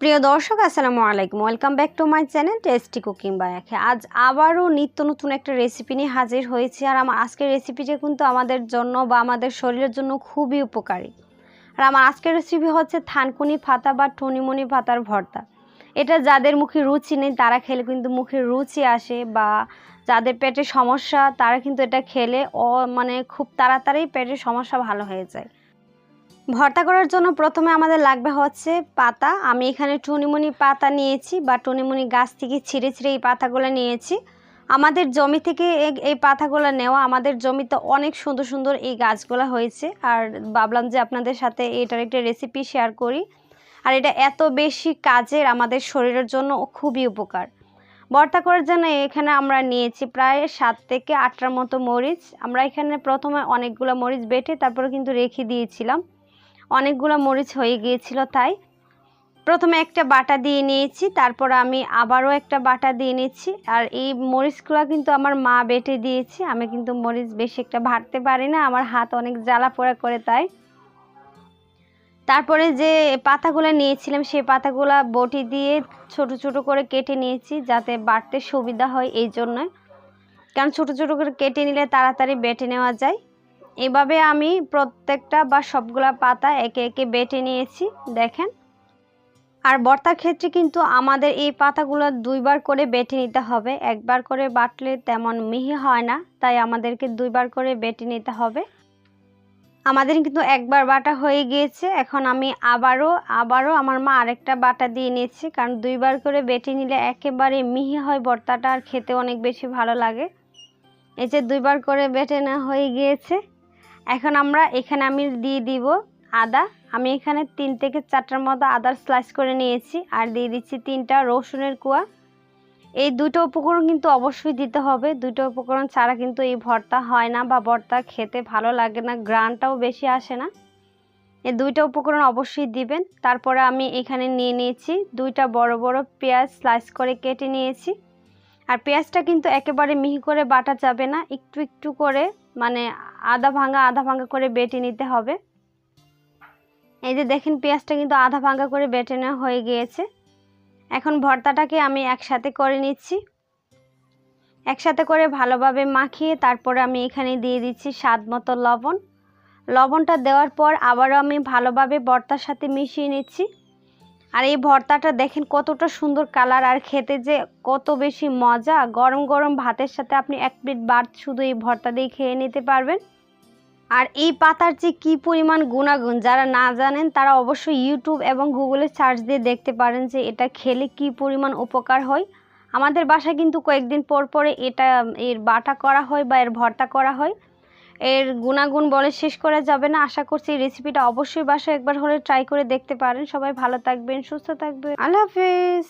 প্রিয় দর্শক, আসসালামু আলাইকুম। Welcome back to my channel tasty cooking by আখে আজ আবারও নিত্য নতুন একটা রেসিপি নিয়ে হাজির হয়েছি আর আমার আজকের রেসিপিটা কিন্তু আমাদের জন্য বা আমাদের শরীরের জন্য খুবই উপকারী। আর আমার আজকের রেসিপি হচ্ছে থানকুনি পাতা বা টুনিমুনি পাতার ভর্তা। এটা যাদের মুখে রুচি নেই, তারা খেলে কিন্তু মুখে রুচি আসে বা যাদের পেটে সমস্যা, তারা কিন্তু এটা খেলে ও মানে খুব তাড়াতাড়ি পেটের সমস্যা ভালো হয়ে যায়। ভর্তা করার জন্য প্রথমে আমাদের লাগবে হচ্ছে পাতা। আমি এখানে টুনিমুনি পাতা নিয়েছি বা টুনিমুনি গাছ থেকে ছিঁড়ে ছিঁড়ে এই পাতাগুলো নিয়েছি। আমাদের জমি থেকে এই পাতাগুলো নেওয়া, আমাদের জমিতে অনেক সুন্দর সুন্দর এই গাছগুলো হয়েছে। আর ভাবলাম যে আপনাদের সাথে এটার একটা রেসিপি শেয়ার করি। আর এটা এত বেশি কাজের আমাদের শরীরের জন্য খুবই উপকার। ভর্তা করার জন্য এখানে আমরা নিয়েছি প্রায় সাত থেকে আটটার মতো মরিচ। আমরা এখানে প্রথমে অনেকগুলো মরিচ বেটে তারপরে কিন্তু রেখে দিয়েছিলাম। অনেকগুলো মরিচ হয়ে গিয়েছিল তাই। প্রথমে একটা বাটা দিয়ে নিয়েছি, তারপর আমি আবারও একটা বাটা দিয়ে নিচ্ছি। আর এই মরিচগুলো কিন্তু আমার মা বেটে দিয়েছে, আমি কিন্তু মরিচ বেশি একটা ভাটতে পারি না, আমার হাত অনেক জ্বালা পোড়া করে তাই। তারপরে যে পাতাগুলো নিয়েছিলাম, সেই পাতাগুলো বটি দিয়ে ছোট ছোট করে কেটে নিয়েছি, যাতে বাটতে সুবিধা হয় এই জন্য। কারণ ছোট ছোট করে কেটে নিলে তাড়াতাড়ি বেটে নেওয়া যায়। এভাবে আমি প্রত্যেকটা বা সবগুলা পাতা একে একে বেটে নিয়েছি, দেখেন। আর বর্তার ক্ষেত্রে কিন্তু আমাদের এই পাতাগুলো দুইবার করে বেটে নিতে হবে। একবার করে বাটলে তেমন মিহি হয় না, তাই আমাদেরকে দুইবার করে বেটে নিতে হবে। আমাদের কিন্তু একবার বাটা হয়ে গিয়েছে, এখন আমি আবারও আবারও আমার মা আরেকটা বাটা দিয়ে নিয়েছি, কারণ দুইবার করে বেটে নিলে একেবারে মিহি হয় বর্তাটা আর খেতে অনেক বেশি ভালো লাগে। এই যে দুইবার করে বেটে নেওয়া হয়ে গিয়েছে। এখন আমরা এখানে আমি দিয়ে দিব আদা। আমি এখানে তিন থেকে চারটার মতো আদার স্লাইস করে নিয়েছি আর দিয়ে দিচ্ছি তিনটা রসুনের কুয়া। এই দুটো উপকরণ কিন্তু অবশ্যই দিতে হবে। দুটো উপকরণ ছাড়া কিন্তু এই ভর্তা হয় না বা ভর্তা খেতে ভালো লাগে না গ্রানটাও বেশি আসে না। এই দুইটা উপকরণ অবশ্যই দিবেন। তারপরে আমি এখানে নিয়ে নিয়েছি দুইটা বড় বড় পেঁয়াজ স্লাইস করে কেটে নিয়েছি। আর পেঁয়াজটা কিন্তু একেবারে মিহি করে বাটা যাবে না, একটু একটু করে মানে আধা ভাঙা আধা ভাঙা করে বেটে নিতে হবে। এই যে দেখেন, পেঁয়াজটা কিন্তু আধা ভাঙা করে বেটে নেওয়া হয়ে গিয়েছে। এখন ভর্তাটাকে আমি একসাথে করে নিচ্ছি। একসাথে করে ভালোভাবে মাখিয়ে তারপরে আমি এখানে দিয়ে দিচ্ছি স্বাদ মতো লবণ। লবণটা দেওয়ার পর আবারও আমি ভালোভাবে ভর্তার সাথে মিশিয়ে নিচ্ছি। আর এই ভর্তাটা দেখেন কতটা সুন্দর কালার, আর খেতে যে কত বেশি মজা। গরম গরম ভাতের সাথে আপনি এক প্লেট ভাত শুধু এই ভর্তা দিয়ে খেয়ে নিতে পারবেন। আর এই পাতার যে কী পরিমাণ গুণাগুণ যারা না জানেন, তারা অবশ্যই ইউটিউব এবং গুগলে সার্চ দিয়ে দেখতে পারেন যে এটা খেলে কী পরিমাণ উপকার হয়। আমাদের বাসায় কিন্তু কয়েকদিন পর পরে এটা, এর বাটা করা হয় বা এর ভর্তা করা হয়। এর গুণাগুণ বলে শেষ করা যাবে না। আশা করছি এই রেসিপিটা অবশ্যই বাসায় একবার হলে ট্রাই করে দেখতে পারেন। সবাই ভালো থাকবেন, সুস্থ থাকবেন। আল্লাহ হাফিজ।